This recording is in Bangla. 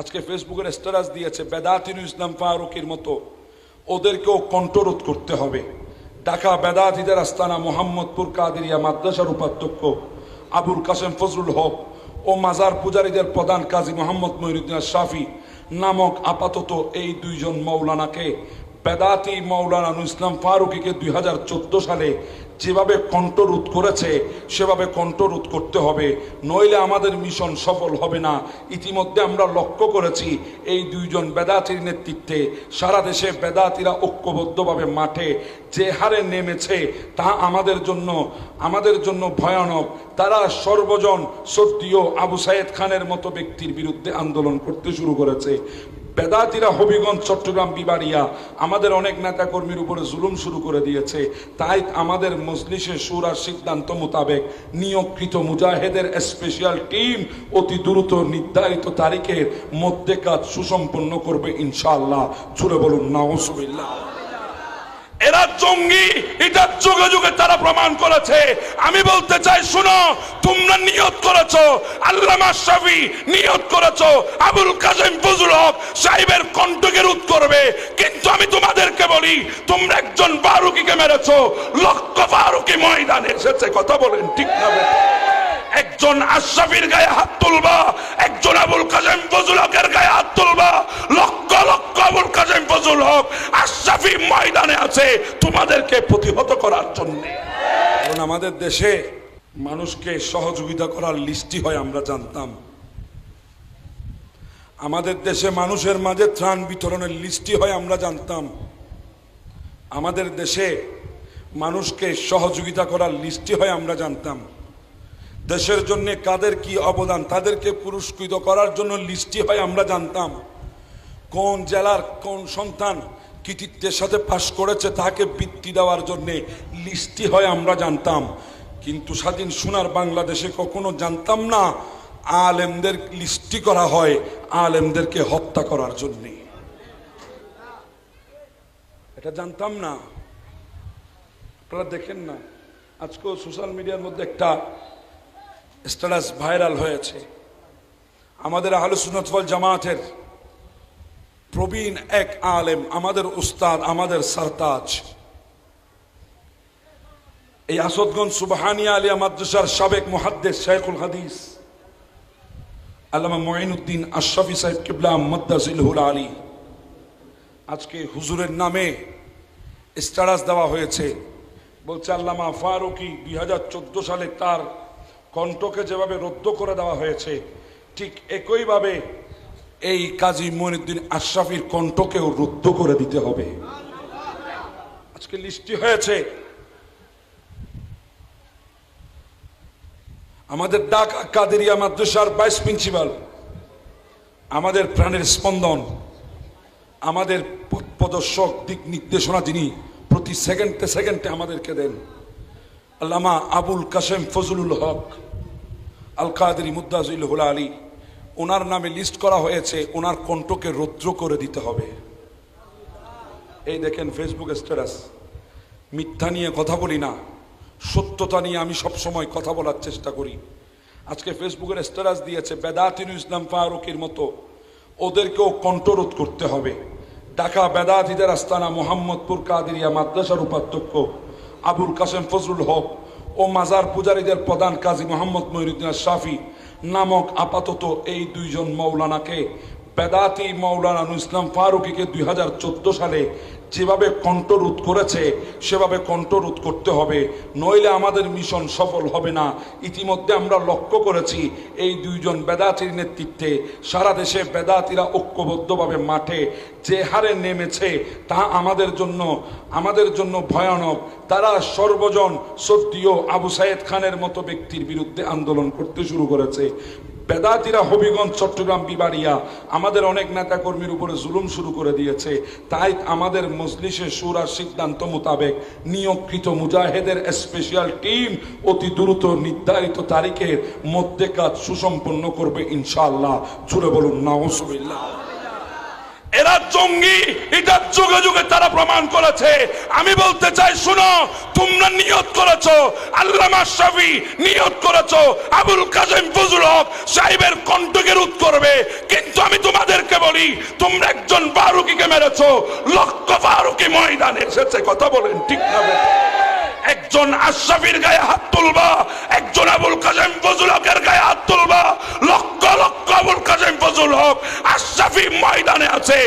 আজকে ফেসবুকের স্ট্যাটাস দিয়েছে বেদাতিন ইসলাম ফারুকের মতো। ওদেরকেও কণ্ঠরোধ করতে হবে। ঢাকা বেদাতিদের আস্তানা মোহাম্মদপুর কাদিরিয়া মাদ্রাসার উপাধ্যক্ষ আবুল কাসেম ফজরুল হক ও মাজার পূজারীদের প্রধান কাজী মোহাম্মদ মহিউদ্দিন শাফি নামক আপাতত এই দুইজন মৌলানাকে বেদাতি মৌলানা ইসলাম ফারুকিকে দুই সালে যেভাবে কণ্ঠরোধ করেছে, সেভাবে কণ্ঠরোধ করতে হবে। নইলে আমাদের মিশন সফল হবে না। ইতিমধ্যে আমরা লক্ষ্য করেছি, এই দুইজন বেদাতির নেতৃত্বে সারা দেশে বেদাতিরা ঐক্যবদ্ধভাবে মাঠে যে হারে নেমেছে তা আমাদের জন্য আমাদের জন্য ভয়ানক। তারা সর্বজন সত্যিও আবু সাইদ খানের মতো ব্যক্তির বিরুদ্ধে আন্দোলন করতে শুরু করেছে। বেদাতিরা হবিগঞ্জ, চট্টগ্রাম, বিবাড়িয়া আমাদের অনেক নেতা কর্মীর উপরে জুলুম শুরু করে দিয়েছে। তাই আমাদের মজলিসের সুরার সিদ্ধান্ত মোতাবেক নিয়োগকৃত মুজাহেদের স্পেশাল টিম অতি দ্রুত নির্ধারিত তারিখের মধ্যে কাজ সুসম্পন্ন করবে ইনশাআল্লাহ। জুড়ে বলুন নাউসুবিল্লাহ এরা জঙ্গি এটা যুগে যুগে তারা প্রমাণ করেছে। আমি বলতে চাই, শুনো, তোমরা নিয়ত করেছ, আল্লামা শাফি নিয়ত করেছ, আবুল কাসেম ফজল হক সাহেবের কণ্ঠকে রোধ করবে। কিন্তু আমি তোমাদেরকে বলি, তোমরা একজন বারুকিকে মেরেছো, লক্ষ বারুকি ময়দানে এসেছে, কথা বলেন ঠিক না একজন আশরাফির গায়ে হাত তুলবা, একজন আবুল কাসেম ফজল হকের গায়ে হাত তুলবা কাসেম ফজল হক আশরাফি ময়দানে আছে তোমাদেরকে প্রতিহত করার জন্য। কারণ আমাদের দেশে মানুষকে সহযোগিতা করার লিস্টি হয়, আমরা জানতাম। আমাদের দেশে মানুষের মাঝে ত্রাণ বিতরণের লিস্টি হয়, আমরা জানতাম। আমাদের দেশে মানুষকে সহযোগিতা করার লিস্টি হয়, আমরা জানতাম। দেশের জন্য কাদের কি অবদান, তাদেরকে পুরস্কৃত করার জন্য লিস্টি হয়, আমরা জানতাম। কোন জেলার কোন সন্তান কৃতিত্বের সাথে পাশ করেছে তাকে বৃত্তি দেওয়ার জন্য লিস্টি হয় আমরা জানতাম। কিন্তু স্বাধীন সোনার বাংলাদেশে কখনো জানতাম না আলেমদের লিস্টি করা হয় আলেমদেরকে হত্যা করার জন্য। এটা জানতাম না। আপনারা দেখেন না, আজকেও সোশ্যাল মিডিয়ার মধ্যে একটা স্ট্যাটাস ভাইরাল হয়েছে। আমাদের আহলে জামাতের প্রবীণ এক আলেম, আমাদের উস্তাদ, আমাদের সারতাজ। এই আসাদগঞ্জ সুবহানিয়া আলিয়া মাদ্রাসার সাবেক মুহাদ্দিস শেখুল হাদিস, আল্লামা মঈনুদ্দিন আশরাফি সাহেব কিবলা মদ্দাজিলহুল আলী। আজকে হুজুরের নামে স্ট্যাটাস দেওয়া হয়েছে। বলছে, আল্লামা ফারুকি দুই হাজার চোদ্দ সালে তার কণ্ঠকে যেভাবে রদ্দ করে দেওয়া হয়েছে, ঠিক একইভাবে এই কাজী মঈনুদ্দিন আশরাফির কণ্ঠকেও রুদ্ধ করে দিতে হবে। আজকে লিস্টি হয়েছে। আমাদের ঢাকা কাদেরিয়া মাদ্রাসার ভাইস প্রিন্সিপাল, আমাদের প্রাণের স্পন্দন, আমাদের প্রদর্শক দিক নির্দেশনা যিনি প্রতি সেকেন্ডে সেকেন্ডে আমাদেরকে দেন, আল্লামা আবুল কাসেম ফজলুল হক, আল কাদেরি মুদাজুল হুলা আলী। ওনার নামে লিস্ট করা হয়েছে, ওনার কণ্ঠকে রৌদ্র করে দিতে হবে। এই দেখেন ফেসবুক স্ট্যাটাস মিথ্যা নিয়ে কথা বলি না। সত্যতা নিয়ে আমি সব সময় কথা বলার চেষ্টা করি। আজকে ফেসবুকের স্ট্যাটাস দিয়েছে বেদাতিন ইসলাম ফারুকের মতো। ওদেরকেও কণ্ঠরোধ করতে হবে। ঢাকা বেদাতিদের আস্তানা, মোহাম্মদপুর কাদিরিয়া মাদ্রাসার উপাধ্যক্ষ আবুল কাসেম ফজরুল হক ও মাজার পূজারীদের প্রধান কাজী মোহাম্মদ মহিউদ্দিন শাফি নামক আপাতত এই দুইজন মৌলানাকে বেদাতি মৌলানা ইসলাম ফারুকিকে দুই সালে যেভাবে কণ্ঠরোধ করেছে, সেভাবে কণ্ঠরোধ করতে হবে। নইলে আমাদের মিশন সফল হবে না। ইতিমধ্যে আমরা লক্ষ্য করেছি, এই দুইজন বেদাতির নেতৃত্বে সারা দেশে বেদাতিরা ঐক্যবদ্ধভাবে মাঠে যে হারে নেমেছে তা আমাদের জন্য আমাদের জন্য ভয়ানক। তারা সর্বজন সত্যিও আবু সাইদ খানের মতো ব্যক্তির বিরুদ্ধে আন্দোলন করতে শুরু করেছে। বেদাতিরা হবিগঞ্জ, চট্টগ্রাম, বিবাড়িয়া আমাদের অনেক নেতাকর্মীর উপরে জুলুম শুরু করে দিয়েছে। তাই আমাদের মজলিসের সুরার সিদ্ধান্ত মোতাবেক নিয়োগকৃত মুজাহেদের স্পেশাল টিম অতি দ্রুত নির্ধারিত তারিখের মধ্যে কাজ সুসম্পন্ন করবে ইনশাআল্লাহ। জুড়ে বলুন নাউসুবিল্লাহ এরা জঙ্গি এটা যুগে যুগে তারা প্রমাণ করেছে আমি বলতে চাই, শুনো, তোমরা নিয়ত করেছ, আল্লামা শাফি নিয়ত করেছ, আবুল কাসেম ফজল হক সাহেবের কণ্ঠকে রোধ করবে কিন্তু আমি তোমাদেরকে বলি, তোমরা একজন ফারুকিকে মেরেছো, লক্ষ ফারুকি ময়দানে এসেছে, কথা বলেন ঠিক না? একজন আশরাফির গায়ে হাত তুলবা, একজন আবুল কাজেম ফজল হকের গায়ে হাত তুলবা। লক্ষ লক্ষ আবুল কাজেম ফজল হক আশরাফি ময়দানে আছে।